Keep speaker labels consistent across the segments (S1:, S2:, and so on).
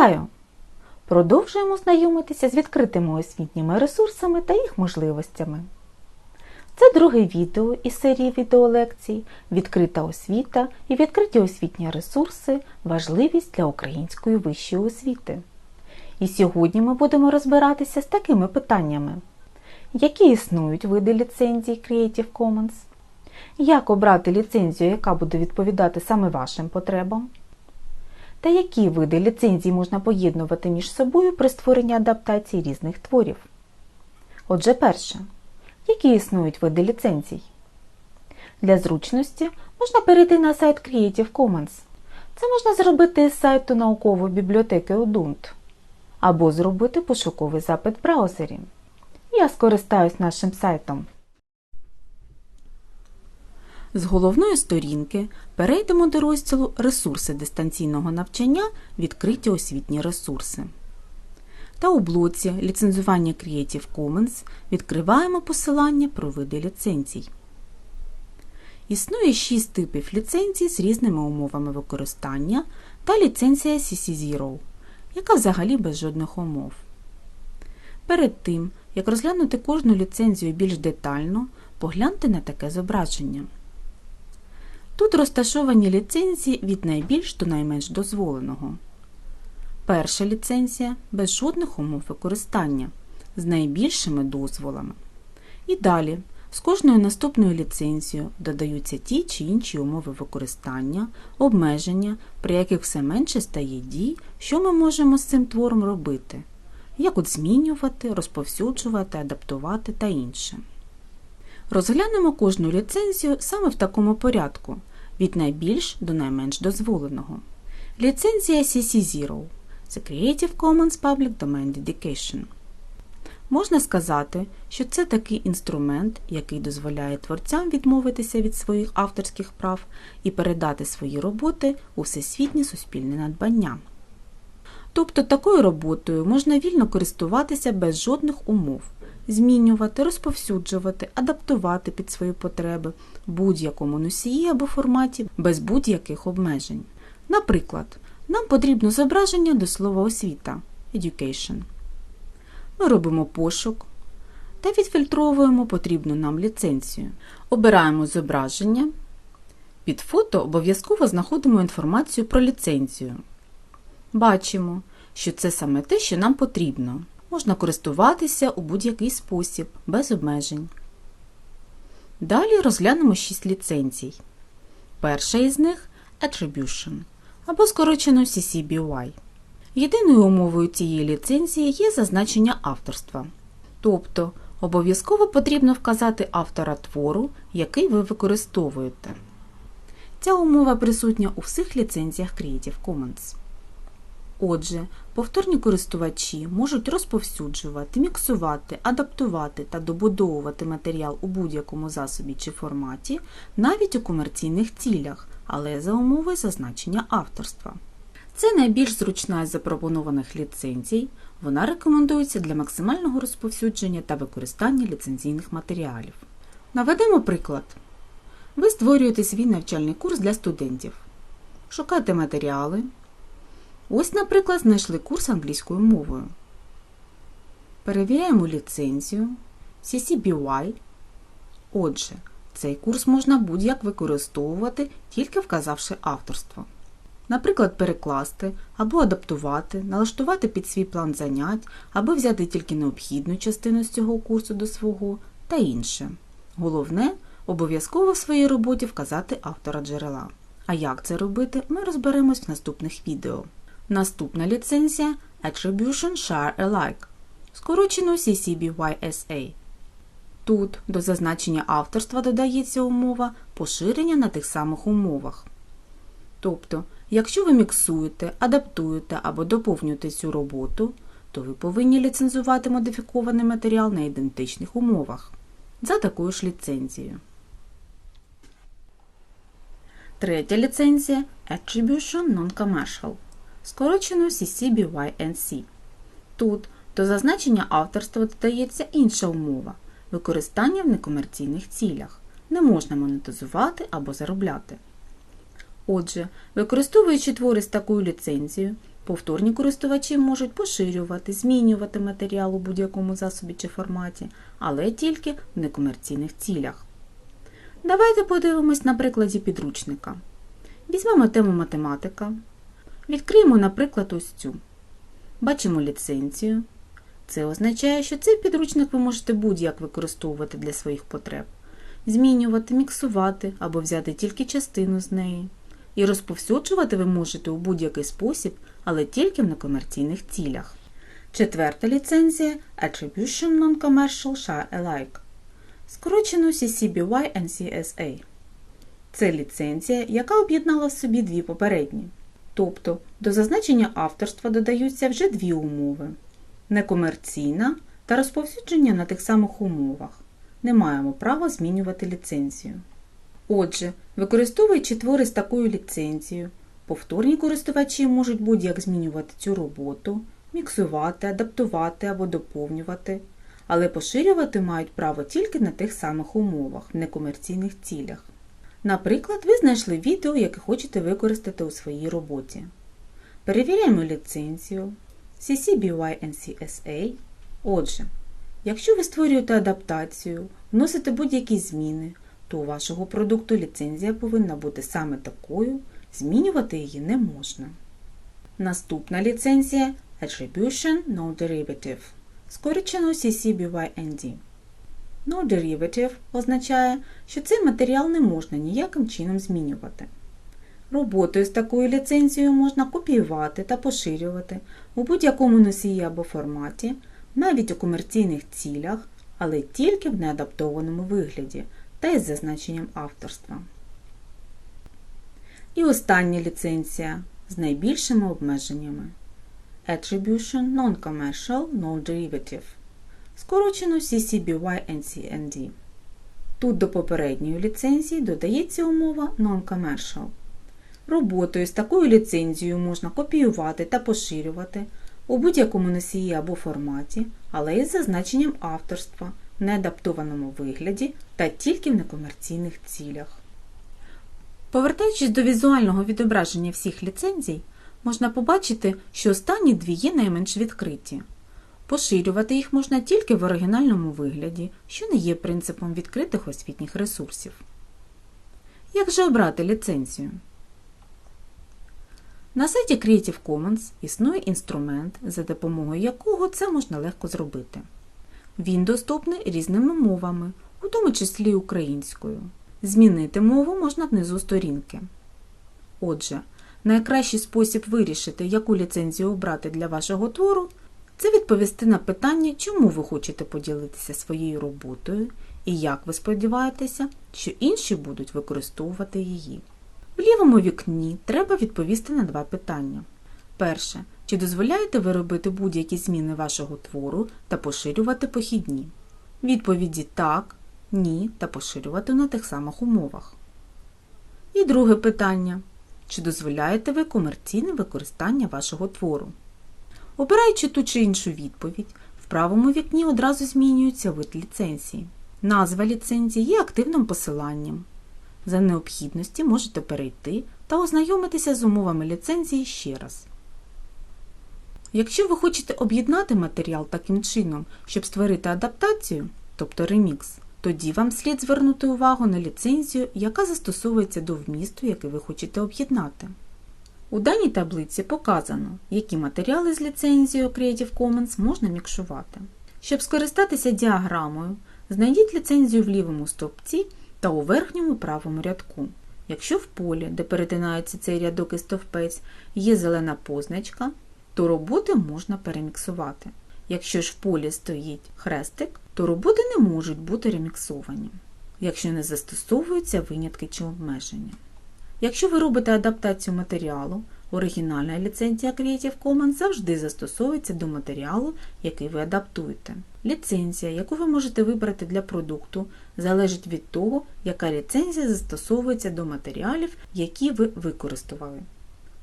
S1: Вітаю! Продовжуємо знайомитися з відкритими освітніми ресурсами та їх можливостями. Це друге відео із серії відеолекцій Відкрита освіта і відкриті освітні ресурси Важливість для української вищої освіти. І сьогодні ми будемо розбиратися з такими питаннями: які існують види ліцензій Creative Commons? Як обрати ліцензію, яка буде відповідати саме вашим потребам? Та які види ліцензій можна поєднувати між собою при створенні адаптації різних творів? Отже, перше. Які існують види ліцензій? Для зручності можна перейти на сайт Creative Commons. Це можна зробити із сайту наукової бібліотеки Odunт або зробити пошуковий запит в браузері. Я скористаюсь нашим сайтом. З головної сторінки перейдемо до розділу Ресурси дистанційного навчання відкриті освітні ресурси. Та у блоці Ліцензування Creative Commons відкриваємо посилання про види ліцензій. Існує 6 типів ліцензій з різними умовами використання та ліцензія CC0, яка взагалі без жодних умов. Перед тим, як розглянути кожну ліцензію більш детально, погляньте на таке зображення. Тут розташовані ліцензії від найбільш до найменш дозволеного. Перша ліцензія без жодних умов використання з найбільшими дозволами. І далі з кожною наступною ліцензією додаються ті чи інші умови використання, обмеження, при яких все менше стає дій, що ми можемо з цим твором робити, як от змінювати, розповсюджувати, адаптувати та інше. Розглянемо кожну ліцензію саме в такому порядку від найбільш до найменш дозволеного. Ліцензія CC0 це Creative Commons Public Domain Dedication. Можна сказати, що це такий інструмент, який дозволяє творцям відмовитися від своїх авторських прав і передати свої роботи у всесвітнє суспільне надбання. Тобто такою роботою можна вільно користуватися без жодних умов, змінювати, розповсюджувати, адаптувати під свої потреби в будь-якому носії або форматі без будь-яких обмежень. Наприклад, нам потрібно зображення до слова освіта education. Ми робимо пошук та відфільтровуємо потрібну нам ліцензію. Обираємо зображення. Під фото обов'язково знаходимо інформацію про ліцензію. Бачимо, що це саме те, що нам потрібно. Можна користуватися у будь-який спосіб, без обмежень. Далі розглянемо 6 ліцензій. Перша із них Attribution або скорочено CCBY. Єдиною умовою цієї ліцензії є зазначення авторства. Тобто обов'язково потрібно вказати автора твору, який ви використовуєте. Ця умова присутня у всіх ліцензіях Creative Commons. Отже, повторні користувачі можуть розповсюджувати, міксувати, адаптувати та добудовувати матеріал у будь-якому засобі чи форматі, навіть у комерційних цілях, але за умови зазначення авторства. Це найбільш зручна із запропонованих ліцензій. Вона рекомендується для максимального розповсюдження та використання ліцензійних матеріалів. Наведемо приклад. Ви створюєте свій навчальний курс для студентів. Шукайте матеріали. Ось, наприклад, знайшли курс англійською мовою. Перевіряємо ліцензію CCBY. Отже, цей курс можна будь-як використовувати, тільки вказавши авторство. Наприклад, перекласти або адаптувати, налаштувати під свій план занять, або взяти тільки необхідну частину з цього курсу до свого та інше. Головне, обов'язково в своїй роботі вказати автора джерела. А як це робити, ми розберемось в наступних відео. Наступна ліцензія Attribution Share Alike, скорочено CCBY-SA. Тут до зазначення авторства додається умова поширення на тих самих умовах. Тобто, якщо ви міксуєте, адаптуєте або доповнюєте цю роботу, то ви повинні ліцензувати модифікований матеріал на ідентичних умовах за такою ж ліцензією. Третя ліцензія Attribution Non-Commercial, скорочено CC-BY-NC. Тут до зазначення авторства додається інша умова використання в некомерційних цілях. Не можна монетизувати або заробляти. Отже, використовуючи твори з такою ліцензією, Повторні користувачі можуть поширювати, змінювати матеріал у будь-якому засобі чи форматі, але тільки в некомерційних цілях. Давайте подивимось на прикладі підручника. Візьмемо тему математика. Відкриємо, наприклад, ось цю. Бачимо ліцензію. Це означає, що цей підручник ви можете будь-як використовувати для своїх потреб, змінювати, міксувати або взяти тільки частину з неї. І розповсюджувати ви можете у будь-який спосіб, але тільки в некомерційних цілях. Четверта ліцензія Attribution Non-Commercial Share Alike. Скорочено CCBY NCSA. Це ліцензія, яка об'єднала в собі дві попередні. Тобто до зазначення авторства додаються вже дві умови некомерційна та розповсюдження на тих самих умовах. Не маємо права змінювати ліцензію. Отже, використовуючи твори з такою ліцензією, повторні користувачі можуть будь-як змінювати цю роботу, міксувати, адаптувати або доповнювати, але поширювати мають право тільки на тих самих умовах в некомерційних цілях. Наприклад, ви знайшли відео, яке хочете використати у своїй роботі. Перевіряємо ліцензію CC BY NCSA. Отже, якщо ви створюєте адаптацію, вносите будь-які зміни, то у вашого продукту ліцензія повинна бути саме такою, змінювати її не можна. Наступна ліцензія Attribution No Derivative. Скорочено CC-BY-ND. No Derivative означає, що цей матеріал не можна ніяким чином змінювати. Роботою з такою ліцензією можна копіювати та поширювати у будь-якому носії або форматі, навіть у комерційних цілях, але тільки в неадаптованому вигляді та із зазначенням авторства. І остання ліцензія з найбільшими обмеженнями Attribution Non-Commercial No Derivative. Скорочено CCBY-NCND. Тут до попередньої ліцензії додається умова Non-Commercial. Роботою з такою ліцензією можна копіювати та поширювати у будь-якому носії або форматі, але із зазначенням авторства в неадаптованому вигляді та тільки в некомерційних цілях. Повертаючись до візуального відображення всіх ліцензій, можна побачити, що останні дві є найменш відкриті. Поширювати їх можна тільки в оригінальному вигляді, що не є принципом відкритих освітніх ресурсів. Як же обрати ліцензію? На сайті Creative Commons існує інструмент, за допомогою якого це можна легко зробити. Він доступний різними мовами, у тому числі українською. Змінити мову можна внизу сторінки. Отже, найкращий спосіб вирішити, яку ліцензію обрати для вашого твору, це відповісти на питання, чому ви хочете поділитися своєю роботою і як ви сподіваєтеся, що інші будуть використовувати її. В лівому вікні треба відповісти на два питання. Перше. Чи дозволяєте ви робити будь-які зміни вашого твору та поширювати похідні? Відповіді так, ні та поширювати на тих самих умовах. І друге питання. Чи дозволяєте ви комерційне використання вашого твору? Обираючи ту чи іншу відповідь, в правому вікні одразу змінюється вид ліцензії. Назва ліцензії є активним посиланням. За необхідності можете перейти та ознайомитися з умовами ліцензії ще раз. Якщо ви хочете об'єднати матеріал таким чином, щоб створити адаптацію, тобто ремікс, тоді вам слід звернути увагу на ліцензію, яка застосовується до вмісту, який ви хочете об'єднати. У даній таблиці показано, які матеріали з ліцензією Creative Commons можна мікшувати. Щоб скористатися діаграмою, знайдіть ліцензію в лівому стовпці та у верхньому правому рядку. Якщо в полі, де перетинається цей рядок і стовпець, є зелена позначка, то роботи можна переміксувати. Якщо ж в полі стоїть хрестик, то роботи не можуть бути реміксовані, якщо не застосовуються винятки чи обмеження. Якщо ви робите адаптацію матеріалу, оригінальна ліцензія Creative Commons завжди застосовується до матеріалу, який ви адаптуєте. Ліцензія, яку ви можете вибрати для продукту, залежить від того, яка ліцензія застосовується до матеріалів, які ви використовували.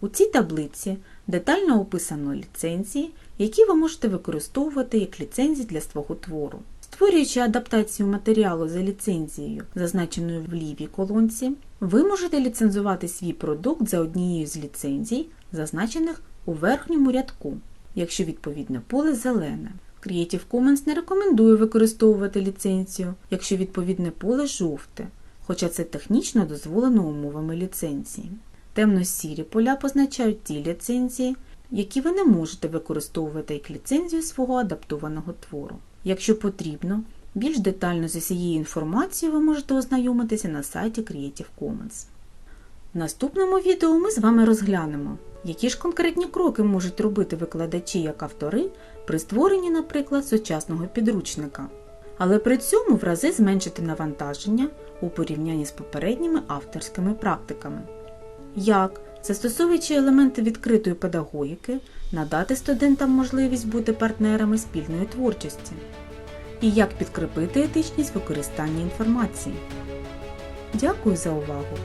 S1: У цій таблиці детально описано ліцензії, які ви можете використовувати як ліцензії для свого твору. Створюючи адаптацію матеріалу за ліцензією, зазначеною в лівій колонці, ви можете ліцензувати свій продукт за однією з ліцензій, зазначених у верхньому рядку, якщо відповідне поле зелене. Creative Commons не рекомендує використовувати ліцензію, якщо відповідне поле жовте, хоча це технічно дозволено умовами ліцензії. Темно-сірі поля позначають ті ліцензії, які ви не можете використовувати як ліцензію свого адаптованого твору. Якщо потрібно, більш детально з усією інформацією ви можете ознайомитися на сайті Creative Commons. В наступному відео ми з вами розглянемо, які ж конкретні кроки можуть робити викладачі як автори при створенні, наприклад, сучасного підручника, але при цьому в рази зменшити навантаження у порівнянні з попередніми авторськими практиками. Як, застосовуючи елементи відкритої педагогіки, надати студентам можливість бути партнерами спільної творчості, і як підкріпити етичність використання інформації. Дякую за увагу!